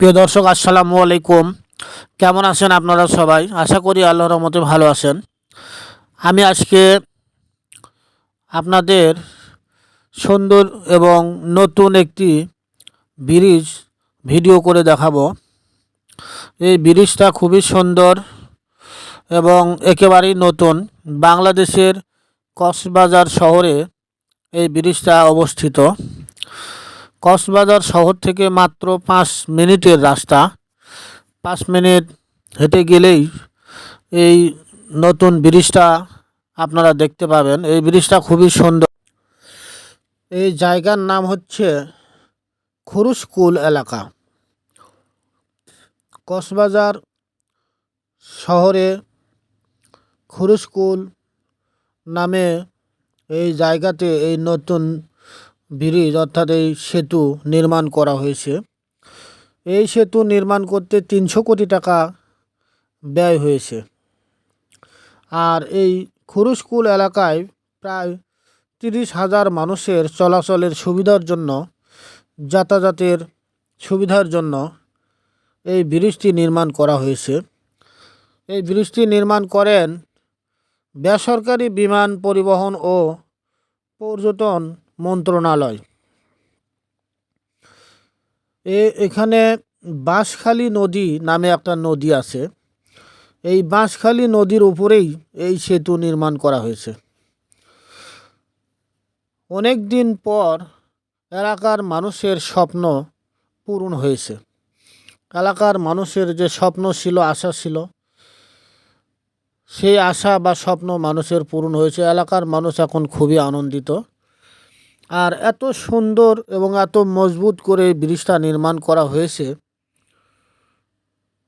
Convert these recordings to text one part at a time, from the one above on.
প্রিয় দর্শক, আসসালামু আলাইকুম। কেমন আছেন আপনারা সবাই? আশা করি আল্লাহর রহমতে ভালো আছেন। আমি আজকে আপনাদের সুন্দর এবং নতুন একটি ব্রিজ ভিডিও করে দেখাবো। এই ব্রিজটা খুবই সুন্দর এবং একেবারেই নতুন। বাংলাদেশের কক্সবাজার শহরে এই ব্রিজটা অবস্থিত। কক্সবাজার শহর থেকে মাত্র পাঁচ মিনিটের রাস্তা। পাঁচ মিনিট হেঁটে গেলেই এই নতুন ব্রিজটা আপনারা দেখতে পাবেন। এই ব্রিজটা খুবই সুন্দর। এই জায়গার নাম হচ্ছে খুরুশকুল এলাকা। কক্সবাজার শহরে খুরুশকুল নামে এই জায়গাতে এই নতুন ব্রিজ, অর্থাৎ এই সেতু নির্মাণ করা হয়েছে। এই সেতু নির্মাণ করতে তিনশো কোটি টাকা ব্যয় হয়েছে। আর এই খুরুশকুল এলাকায় প্রায় তিরিশ হাজার মানুষের চলাচলের সুবিধার জন্য, যাতায়াতের সুবিধার জন্য এই ব্রিজটি নির্মাণ করা হয়েছে। এই ব্রিজটি নির্মাণ করেন বেসরকারি বিমান পরিবহন ও পর্যটন মন্ত্রণালয়। এ, এখানে বাঁশখালী নদী নামে একটা নদী আছে। এই বাঁশখালী নদীর উপরেই এই সেতু নির্মাণ করা হয়েছে। অনেক দিন পর এলাকার মানুষের স্বপ্ন পূরণ হয়েছে। এলাকার মানুষের যে স্বপ্ন ছিল, আশা ছিল, সেই আশা বা স্বপ্ন মানুষের পূরণ হয়েছে। এলাকার মানুষ এখন খুবই আনন্দিত। আর এত সুন্দর এবং এত মজবুত করে ব্রিজটা নির্মাণ করা হয়েছে।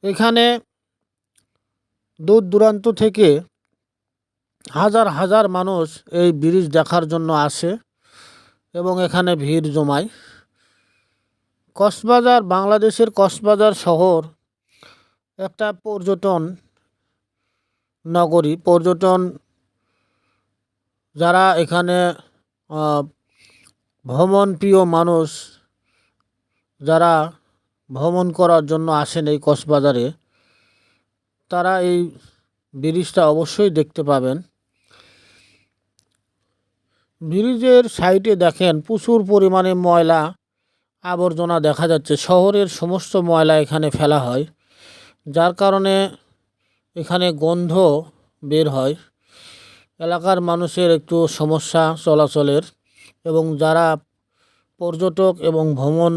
এখানে দূর দূরান্ত থেকে হাজার হাজার মানুষ এই ব্রিজ দেখার জন্য আসে এবং এখানে ভিড় জমায়। কক্সবাজার, বাংলাদেশের কক্সবাজার শহর একটা পর্যটন নগরী। পর্যটন যারা এখানে ভ্রমণ প্রিয় মানুষ যারা ভ্রমণ করার জন্য আসেন এই কক্সবাজারে, তারা এই ব্রিজটা অবশ্যই দেখতে পাবেন। ব্রিজের সাইডে দেখেন প্রচুর পরিমাণে ময়লা আবর্জনা দেখা যাচ্ছে। শহরের সমস্ত ময়লা এখানে ফেলা হয়, যার কারণে এখানে গন্ধ বের হয়। এলাকার মানুষের একটু সমস্যা চলাচলের। এবং যারা পর্যটক এবং ভ্রমণ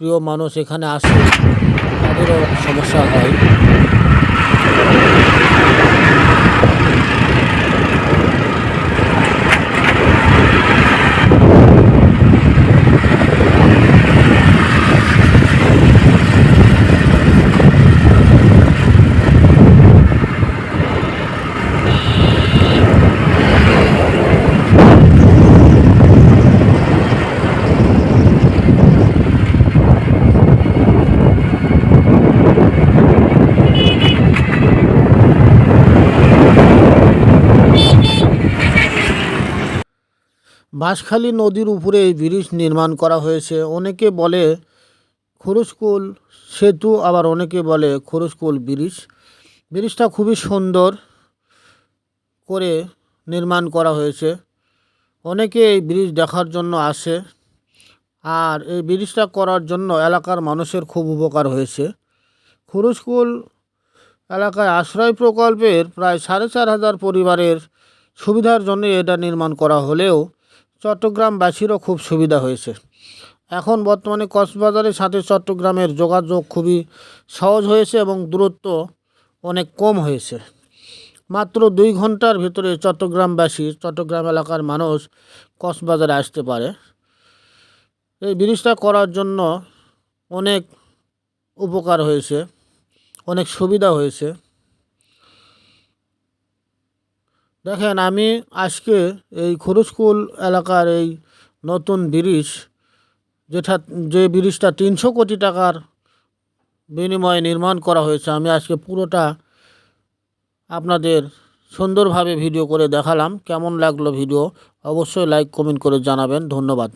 প্রিয় মানুষ এখানে আসে তাদেরও সমস্যা হয়। বাঁশখালী নদীর উপরে এই ব্রিজ নির্মাণ করা হয়েছে। অনেকে বলে খরুশকুল সেতু, আবার অনেকে বলে খরুশকুল ব্রিজ। ব্রিজটা খুবই সুন্দর করে নির্মাণ করা হয়েছে। অনেকে এই ব্রিজ দেখার জন্য আসে আর এই ব্রিজটা করার জন্য এলাকার মানুষের খুব উপকার হয়েছে। খুরুশকুল এলাকায় আশ্রয় প্রকল্পের প্রায় সাড়ে চার হাজার পরিবারের সুবিধার জন্য এটা নির্মাণ করা হলেও চট্টগ্রামবাসীরও খুব সুবিধা হয়েছে। এখন বর্তমানে কক্সবাজারের সাথে চট্টগ্রামের যোগাযোগ খুবই সহজ হয়েছে এবং দূরত্ব অনেক কম হয়েছে। মাত্র দুই ঘণ্টার ভিতরে চট্টগ্রামবাসী, চট্টগ্রাম এলাকার মানুষ কক্সবাজারে আসতে পারে। এই ব্রিজটা করার জন্য অনেক উপকার হয়েছে, অনেক সুবিধা হয়েছে। দেখেন আমি আজকে এই খরুশকুল এলাকার এই নতুন ব্রিজ, যেটা, যে ব্রিজটা তিনশো কোটি টাকার বিনিময়ে নির্মাণ করা হয়েছে, আমি আজকে পুরোটা আপনাদের সুন্দরভাবে ভিডিও করে দেখালাম। কেমন লাগল ভিডিও? অবশ্যই লাইক কমেন্ট করে জানাবেন। ধন্যবাদ।